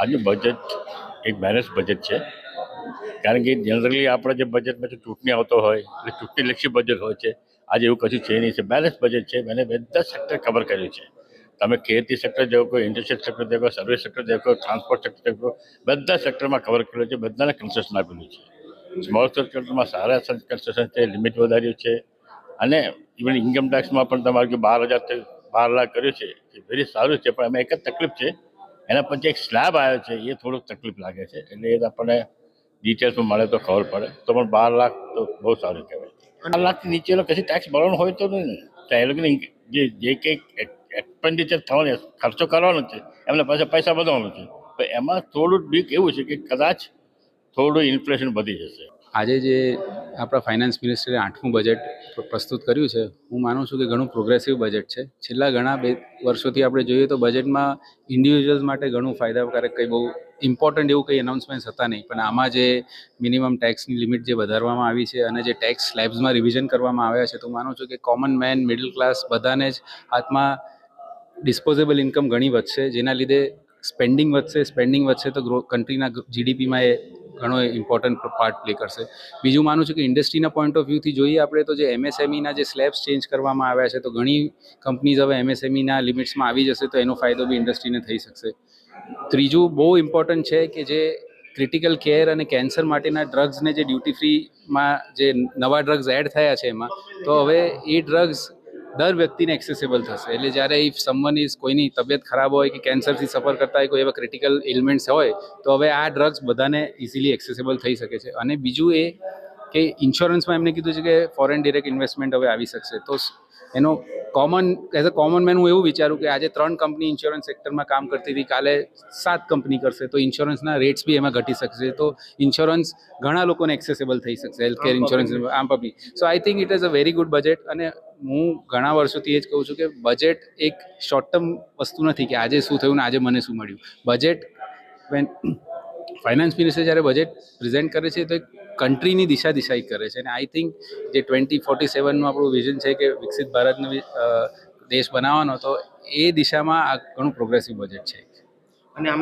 આજનું બજેટ એક balance budget છે. કારણ કે જનરલી આપણે જે બજેટમાં જે ચૂંટણી આવતો હોય એટલે ચૂંટણીલક્ષી બજેટ હોય છે, આજે એવું કશું છે નહીં. છે બેલેન્સ બજેટ છે, મેં બધા સેક્ટર કવર કર્યું છે. તમે ખેતી સેક્ટર દેખો ઇન્ડસ્ટ્રીયલ સેક્ટર દેખો સર્વિસ સેક્ટર દેખો ટ્રાન્સપોર્ટ સેક્ટર દેખો બધા સેક્ટરમાં કવર કર્યું છે, બધાને કન્સેશન આપેલું છે. સ્મોલ સેક્ટરમાં સારા કન્સેશન છે લિમિટ વધાર્યું છે. અને ઇવન ઇન્કમ ટેક્સમાં પણ તમારે બાર હજાર બાર લાખ કર્યું છે, એ વેરી સારું છે, પણ એમાં એક જ તકલીફ છે એના પછી એક સ્લેબ આવ્યો છે એ થોડુંક તકલીફ લાગે છે. એટલે એ આપણને ડિટેલ્સમાં મળે તો ખબર પડે. તો પણ બાર લાખ તો બહુ સારું કહેવાય. બાર લાખથી નીચેનો કશી ટેક્સ ભરવાનો હોય તો નહીં. એ લોકોને જે જે કંઈક એક્સપેન્ડિચર થવાનો ખર્ચો કરવાનો છે એમને પાસે પૈસા વધવાનો છે. એમાં થોડું બીક એવું છે કે કદાચ થોડું ઇન્ફ્લેશન વધી જશે. આજે જે આપણા ફાઇનાન્સ મિનિસ્ટરે આઠમું બજેટ પ્રસ્તુત કર્યું છે, હું માનું છું કે ઘણું પ્રોગ્રેસિવ બજેટ છે. છેલ્લા ઘણા બે વર્ષોથી આપણે જોઈએ તો બજેટમાં ઇન્ડિવિજ્યુઅલ્સ માટે ઘણું ફાયદાકારક કંઈ બહુ ઇમ્પોર્ટન્ટ એવું કંઈ અનાઉન્સમેન્ટ હતા નહીં, પણ આમાં જે મિનિમમ ટેક્સની લિમિટ જે વધારવામાં આવી છે અને જે ટેક્સ સ્લેબ્સમાં રિવિઝન કરવામાં આવ્યા છે, તો માનું છું કે કોમન મેન મિડલ ક્લાસ બધાને જ હાથમાં ડિસ્પોઝેબલ ઇન્કમ ઘણી વધશે, જેના લીધે સ્પેન્ડિંગ વધશે સ્પેન્ડિંગ વધશે તો ગ્રો કન્ટ્રીના જીડીપીમાં એ ઘણો ઇમ્પોર્ટન્ટ પાર્ટ પ્લે કરશે. બીજું માનું છું કે ઇન્ડસ્ટ્રીના પોઈન્ટ ઓફ વ્યૂથી જોઈએ આપણે તો જે એમએસએમઈના જે સ્લેબ્સ ચેન્જ કરવામાં આવ્યા છે, તો ઘણી કંપનીઝ હવે એમએસએમઈના લિમિટ્સમાં આવી જશે, તો એનો ફાયદો બી ઇન્ડસ્ટ્રીને થઈ શકશે. ત્રીજું, બહુ ઇમ્પોર્ટન્ટ છે કે જે ક્રિટિકલ કેર અને કેન્સર માટેના ડ્રગ્સને જે ડ્યુટી ફ્રીમાં જે નવા ડ્રગ્સ એડ થયા છે એમાં, તો હવે એ ડ્રગ્સ દર વ્યક્તિને એક્સેસિબલ થશે. એટલે જ્યારે ઇફ સમવન ઇઝ કોઈની તબિયત ખરાબ હોય કે કેન્સરથી સફર કરતા હોય કોઈ એવા ક્રિટિકલ એલિમેન્ટ્સ હોય તો હવે આ ડ્રગ્સ બધાને ઇઝીલી એક્સેસિબલ થઈ શકે છે. અને બીજું એ કે ઇન્સ્યોરન્સમાં એમને કીધું છે કે ફોરેન ડિરેક્ટ ઇન્વેસ્ટમેન્ટ હવે આવી શકશે. તો એનો common as a common man હું એવું વિચારું કે આજે ત્રણ કંપની ઇન્સ્યોરન્સ સેક્ટરમાં કામ કરતી હતી કાલે સાત કંપની કરશે તો ઇન્સ્યોરન્સના રેટ્સ બી એમાં ઘટી શકશે. તો ઇન્સ્યોરન્સ ઘણા લોકોને એક્સેસિબલ થઈ શકશે. હેલ્થ કેર ઇન્સ્યોરન્સ આમ public so I think it is a very good budget અને હું ઘણા વર્ષોથી એ જ કહું છું કે બજેટ એક શોર્ટ ટર્મ વસ્તુ નથી કે આજે શું થયું ને આજે મને શું મળ્યું. બજેટ વેન ફાઇનાન્સ મિનિસ્ટર જ્યારે બજેટ પ્રેઝન્ટ કરે છે તો એક કન્ટ્રીની દિશા દિશાઈ કરે છે. અને આઈ થિંક જે ટ્વેન્ટી ફોર્ટી સેવનનું આપણું વિઝન છે કે વિકસિત ભારતનો દેશ બનાવવાનો, તો એ દિશામાં આ ઘણું પ્રોગ્રેસિવ બજેટ છે. અને આમાં